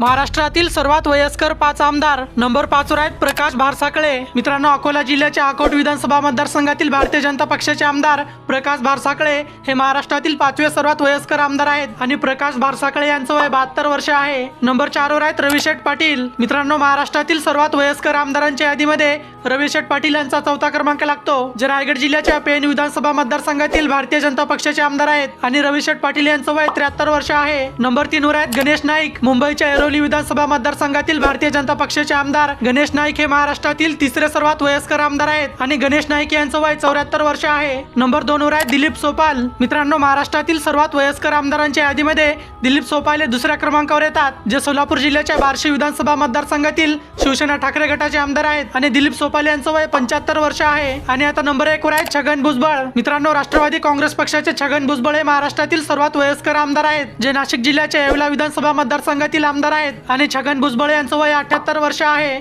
महाराष्ट्रातील सर्वात वयस्कर पाच आमदार नंबर पाचवर आहेत प्रकाश भारसाकळे. मित्रांनो अकोला जिल्ह्याच्या अकोट विधानसभा मतदारसंघातील भारतीय जनता पक्षाचे आमदार प्रकाश भारसाकळे हे महाराष्ट्रातील पाचवे सर्वात वयस्कर आमदार आहेत आणि प्रकाश भारसाकळे यांचं वय बहात्तर वर्ष आहे. नंबर चारवर आहेत रविशेठ पाटील. मित्रांनो महाराष्ट्रातील सर्वात वयस्कर आमदारांच्या यादीमध्ये रमेश पाटील यांचा चौथा क्रमांक लागतो. जे रायगड जिल्ह्याच्या पेन विधानसभा मतदारसंघातील भारतीय जनता पक्षाचे आमदार आहेत आणि रमेश पाटील यांचं वय त्र्याहत्तर वर्ष आहे. नंबर तीन वर आहेत गणेश नाईक. मुंबईच्या ऐरोली विधानसभा मतदारसंघातील भारतीय जनता पक्षाचे आमदार गणेश नाईक हे महाराष्ट्रातील तिसरे सर्वात वयस्कर आमदार आहेत आणि गणेश नाईक यांचं वय चौऱ्याहत्तर वर्ष आहे. नंबर दोन वर आहेत दिलीप सोपाल. मित्रांनो महाराष्ट्रातील सर्वात वयस्कर आमदारांच्या यादीमध्ये दिलीप सोपाल हे दुसऱ्या क्रमांकावर येतात. जे सोलापूर जिल्ह्याच्या बार्शी विधानसभा मतदारसंघातील शिवसेना ठाकरे गटाचे आमदार आहेत आणि दिलीप सोपाल यांचं वय पंच्याहत्तर वर्ष आहे. आणि आता नंबर एक वर आहे छगन भुजबळ. मित्रांनो राष्ट्रवादी काँग्रेस पक्षाचे छगन भुजबळ हे महाराष्ट्रातील सर्वात वयस्कर आमदार आहेत. जे नाशिक जिल्ह्याच्या येवला विधानसभा मतदारसंघातील आमदार आहेत. आणि छगन भुजबळ यांचं वय अठ्याहत्तर वर्ष आहे.